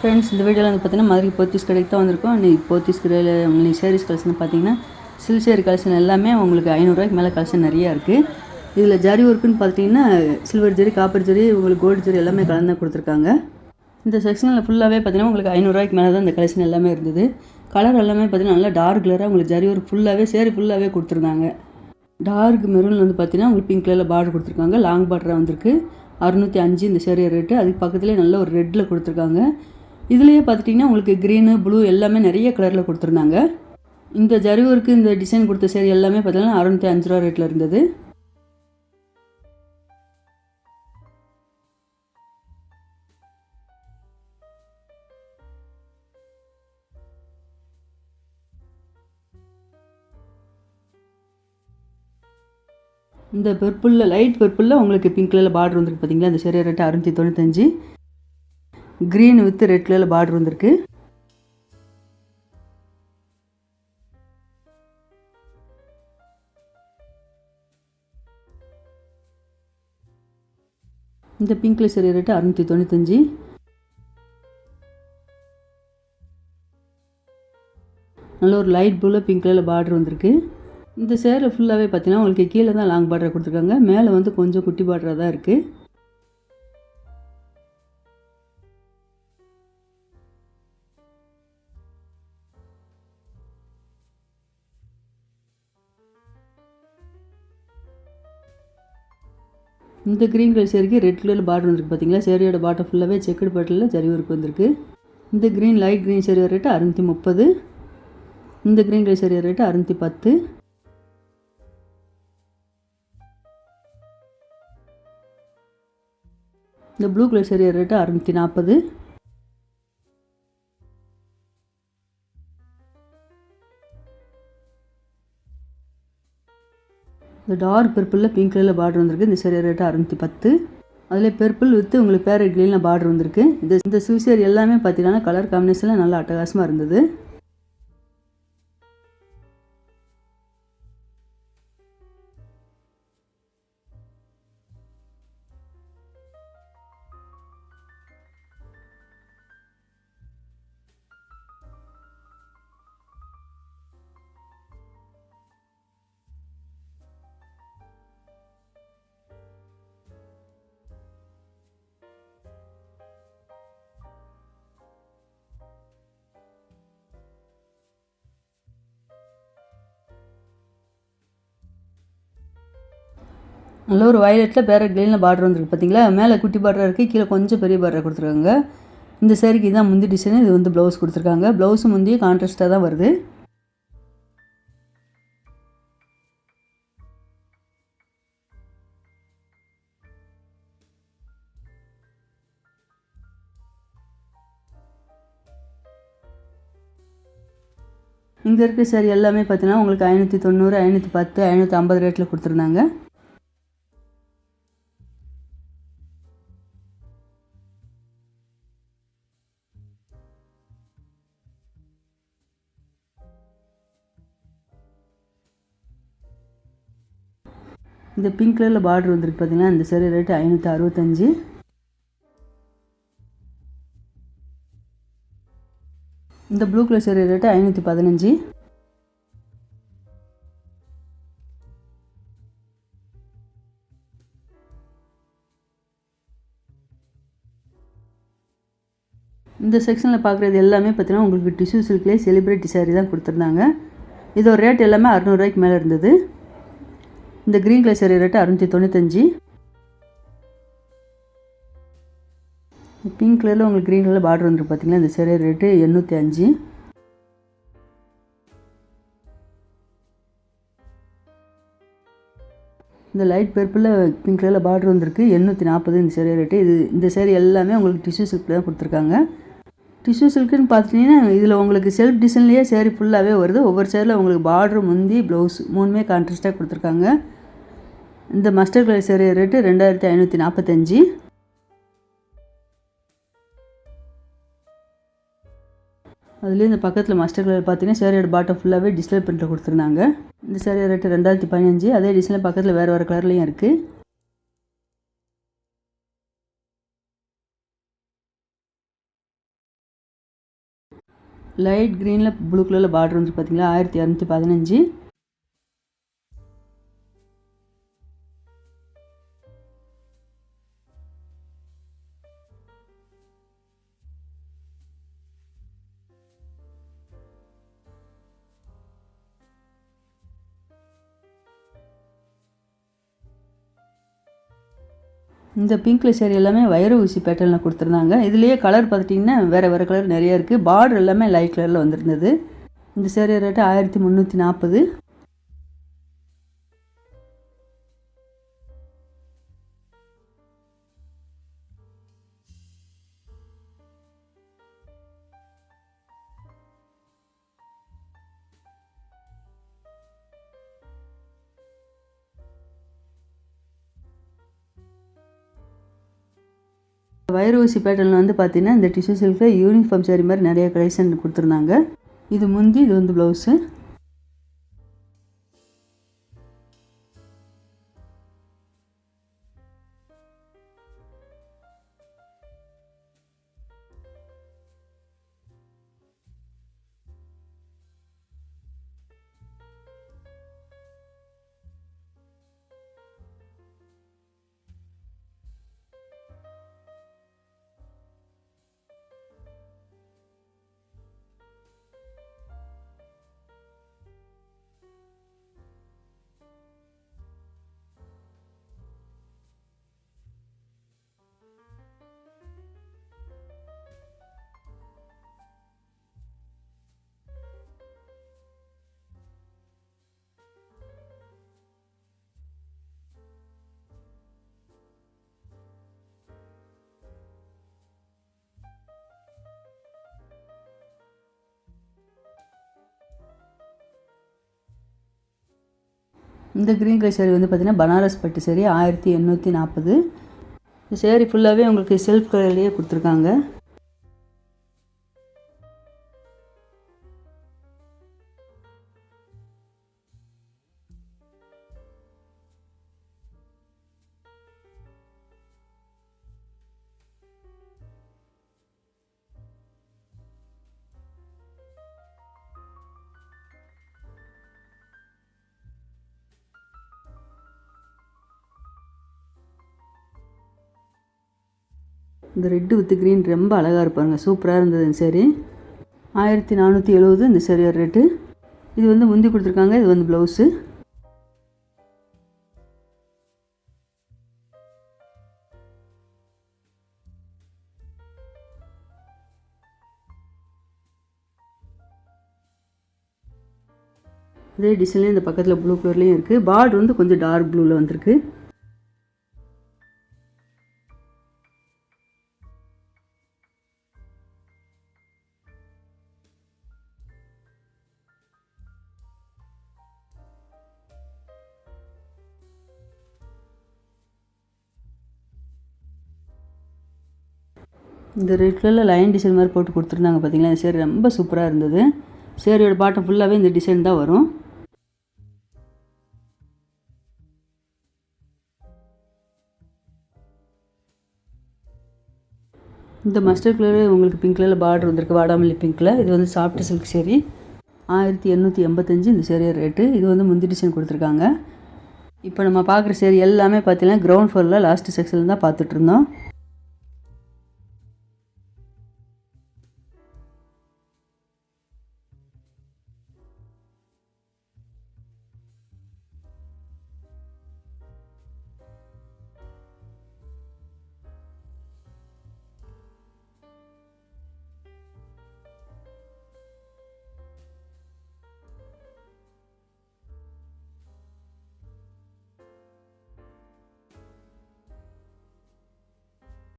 Friends இந்த வீடியோவில் வந்து பார்த்தீங்கன்னா மதுரை போத்தீஸ் கடைக்கு தான் வந்திருக்கோம். இன்றைக்கி போத்தீஸ் கடையில் இன்னைக்கு சேரீஸ் கலெக்ஷன் பார்த்தீங்கன்னா சில் சேரி கலெக்ஷன் எல்லாமே உங்களுக்கு ஐநூறுரூவாய்க்கு மேலே கலெக்ஷன் நிறையா இருக்குது இதில் ஜரி ஒர்க்குன்னு பார்த்தீங்கன்னா சில்வர் ஜரி காப்பர் ஜரி உங்களுக்கு கோல்டு ஜரி எல்லாமே கலந்து கொடுத்துருக்காங்க. இந்த செக்ஷனில் ஃபுல்லாகவே பார்த்தீங்கன்னா உங்களுக்கு ஐநூறுரூவாய்க்கு மேலே தான் இந்த கலெக்ஷன் எல்லாமே இருந்தது. கலர் எல்லாமே பார்த்தீங்கன்னா நல்லா டார்க் கலராக உங்களுக்கு ஜரி ஒர்க் ஃபுல்லாகவே சேரி ஃபுல்லாகவே கொடுத்துருந்தாங்க. டார்க் மெரூனில் வந்து பார்த்தீங்கன்னா உங்களுக்கு பிங்க் கலரில் பார்டர் கொடுத்துருக்காங்க. லாங் பார்டராக வந்திருக்கு. அறுநூற்றி அஞ்சு இந்த சேரீ ரேட்டு அதுக்கு பக்கத்துலேயே நல்ல ஒரு ரெட்டில் கொடுத்துருக்காங்க. இதுலேயே பார்த்துட்டிங்கன்னா உங்களுக்கு க்ரீனு ப்ளூ எல்லாமே நிறைய கலரில் கொடுத்துருந்தாங்க. இந்த ஜரிவருக்கு இந்த டிசைன் கொடுத்த சேரி எல்லாமே பார்த்தீங்கன்னா அறுநூற்றி அஞ்சு ரூபா ரேட்டில் இருந்தது. இந்த பர்பிளில் லைட் பர்பிளில் உங்களுக்கு பிங்க் கலரில் பார்டர் வந்துருக்கு பார்த்தீங்களா இந்த சேரீ ரேட்டு அறுநூற்றி தொண்ணூத்தஞ்சு. க்ரீன் வித் ரெட் கலரில் பார்டர் வந்திருக்கு. இந்த பிங்க்ல சரி ரேட்டு அறுநூற்றி தொண்ணூத்தஞ்சு. நல்ல ஒரு லைட் ப்ளூவில் பிங்க் கலரில் பார்டர் வந்திருக்கு. இந்த சேரில் ஃபுல்லாகவே பார்த்தீங்கன்னா உங்களுக்கு கீழே தான் லாங் பார்டர் கொடுத்துருக்காங்க. மேலே வந்து கொஞ்சம் குட்டி பார்டராக தான் இருக்குது இந்த க்ரீன் கலர் சேரிக்கு ரெட் கலர் பார்டர் வந்துருக்கு பார்த்தீங்களா சேரியோட பாட்டம் ஃபுல்லாகவே செக்குடு பாட்டில் ஜரி ஒர்க் வந்திருக்கு. இந்த green light green sari rate அறுநூற்றி முப்பது. இந்த க்ரீன் கலர் சேரீ ரேட்டு அறுநூற்றி பத்து. இந்த ப்ளூ கலர் சேரீ ரேட்டு அறுநூற்றி நாற்பது இந்த டார்க் பர்பிளில் பிங்க் கலரில் பார்டர் வந்திருக்கு. இந்த சேரீ ரேட்டு அறுநூற்றி பத்து. அதில் பர்பிள் வித்து உங்களுக்கு பேரட் க்ரீனில் பார்டர் வந்திருக்கு. இந்த இந்த சுவிசேரி எல்லாமே பார்த்தீங்கன்னா கலர் காம்பினேஷனில் நல்லா அட்டகாசமாக இருந்தது. நல்ல ஒரு வயலட்டில் பேரட் க்ரீனில் பார்டர் வந்துருக்கு பார்த்தீங்களா மேலே குட்டி பார்டர் இருக்குது கீழே கொஞ்சம் பெரிய பார்டர் கொடுத்துருக்காங்க. இந்த சேரீக்கு தான் முந்தி டிசைன் இது வந்து ப்ளவுஸ் கொடுத்துருக்காங்க. ப்ளவுஸும் முந்தி கான்ட்ராஸ்ட்டாக தான் வருது. இங்கே இருக்க சாரி எல்லாமே பார்த்தீங்கன்னா உங்களுக்கு ஐநூற்றி தொண்ணூறு ஐநூற்றி பத்து ஐநூற்றி ஐம்பது ரேட்டில் கொடுத்துருந்தாங்க. இந்த பிங்க் கலரில் பார்டர் வந்துருக்கு பார்த்தீங்கன்னா இந்த சேரீ ரேட்டு ஐநூற்றி அறுபத்தஞ்சு. இந்த ப்ளூ கலர் சேரீ ரேட்டு ஐநூற்றி பதினஞ்சு. இந்த செக்ஷனில் பார்க்குறது எல்லாமே பார்த்தீங்கன்னா உங்களுக்கு டிஷ்யூ சில்க்லேயே செலிப்ரிட்டி சாரீ தான் கொடுத்துருந்தாங்க. இதோட ரேட் எல்லாமே அறநூறுவாய்க்கு மேலே இருந்தது. இந்த க்ரீன் கலர் சேரீ ரேட்டு அறுநூற்றி தொண்ணூத்தஞ்சு. பிங்க் கலரில் உங்களுக்கு க்ரீன் கலர் பார்டர் வந்துருக்கு பார்த்தீங்களா இந்த சேரீ ரேட்டு எண்ணூற்றி அஞ்சு. இந்த லைட் பர்பிளில் பிங்க் கலரில் பார்டர் வந்திருக்கு. எண்ணூற்றி நாற்பது இந்த சேரீ ரேட்டு இது இந்த சேரீ எல்லாமே உங்களுக்கு டிஷ்யூ சில்க் தான் கொடுத்துருக்காங்க. டிஷ்யூ சில்க்குன்னு பார்த்துட்டிங்கன்னா இதில் உங்களுக்கு செல்ஃப் டிசைன்லேயே சேரீ ஃபுல்லாகவே வருது. ஒவ்வொரு சேரில் உங்களுக்கு பார்டர் முந்தி ப்ளவுஸ் மூணுமே கான்ட்ராஸ்ட்டாக கொடுத்துருக்காங்க. இந்த மஸ்டர் கலர் சேரீ ரேட்டு ரெண்டாயிரத்தி ஐநூற்றி நாற்பத்தஞ்சு அதுலேயே இந்த பக்கத்தில் மஸ்டர் கலர் பார்த்தீங்கன்னா சேரீயோட பாட்டம் ஃபுல்லாகவே டிஸ்பிளே பண்ணிட்டு கொடுத்துருந்தாங்க. இந்த சேரீ ரேட்டு ரெண்டாயிரத்தி பதினஞ்சு. அதே டிசைனில் பக்கத்தில் வேறு வேறு கலர்லேயும் இருக்குது லைட் க்ரீனில் ப்ளூ கலரில் பார்டர் வந்து பார்த்தீங்களா ஆயிரத்தி இரநூத்தி பதினஞ்சு. இந்த பிங்க்ல சேரீ எல்லாமே வைர ஊசி பேட்டர்னில் கொடுத்துருந்தாங்க. இதுலேயே கலர் பார்த்துட்டிங்கன்னா வேறு வேறு கலர் நிறையா இருக்குது பார்டர் எல்லாமே லைட் கலரில் வந்திருந்தது. இந்த சேரீ ரேட்டு ஆயிரத்தி முந்நூற்றி நாற்பது வைர ஊசி பேட்டர்னில் வந்து பார்த்தீங்கன்னா இந்த டிஷ்யூ சில்கில் யூனிஃபார்ம் சேரீ மாதிரி நிறைய கலெக்ஷன் கொடுத்துருந்தாங்க. இது முந்தி இது வந்து ப்ளவுஸு இந்த க்ரீன் கலர் சேரீ வந்து பார்த்திங்கன்னா பனாரஸ் பட்டு சேரீ ஆயிரத்தி எண்ணூற்றி நாற்பது இந்த சேரீ ஃபுல்லாகவே உங்களுக்கு செல்ஃப் கலர்லேயே கொடுத்துருக்காங்க. இந்த ரெட்டு வித் க்ரீன் ரொம்ப அழகாக இருப்பாருங்க சூப்பராக இருந்தது இந்த saree. ஆயிரத்தி நானூற்றி எழுபது இந்த சேரீயோட ரேட்டு. இது வந்து முந்தி கொடுத்துருக்காங்க. இது வந்து ப்ளவுஸு இதே டிசைன்லேயும் இந்த பக்கத்தில் ப்ளூ கலர்லேயும் இருக்குது பார்டர் வந்து கொஞ்சம் டார்க் ப்ளூவில் வந்திருக்கு. இந்த ரெட் கலரில் லைன் டிசைன் மாதிரி போட்டு கொடுத்துருந்தாங்க பார்த்தீங்களா இந்த சேரீ ரொம்ப சூப்பராக இருந்தது. சேரீயோட பாட்டம் ஃபுல்லாகவே இந்த டிசைன் தான் வரும். இந்த மஸ்டர்ட் கலர் உங்களுக்கு பிங்க் கலரில் பார்டர் வந்திருக்கு. வாடாமல்லி பிங்க்கில் இது வந்து சாஃப்ட் சில்க் சேரீ ஆயிரத்தி எண்ணூற்றி எண்பத்தஞ்சு இந்த சேரீ ரேட்டு இது வந்து முந்தி டிசைன் கொடுத்துருக்காங்க. இப்போ நம்ம பார்க்குற சேரீ எல்லாமே பார்த்தீங்கன்னா கிரவுண்ட் ஃப்ளோரில் லாஸ்ட் செக்ஷனில் தான் பார்த்துட்ருந்தோம்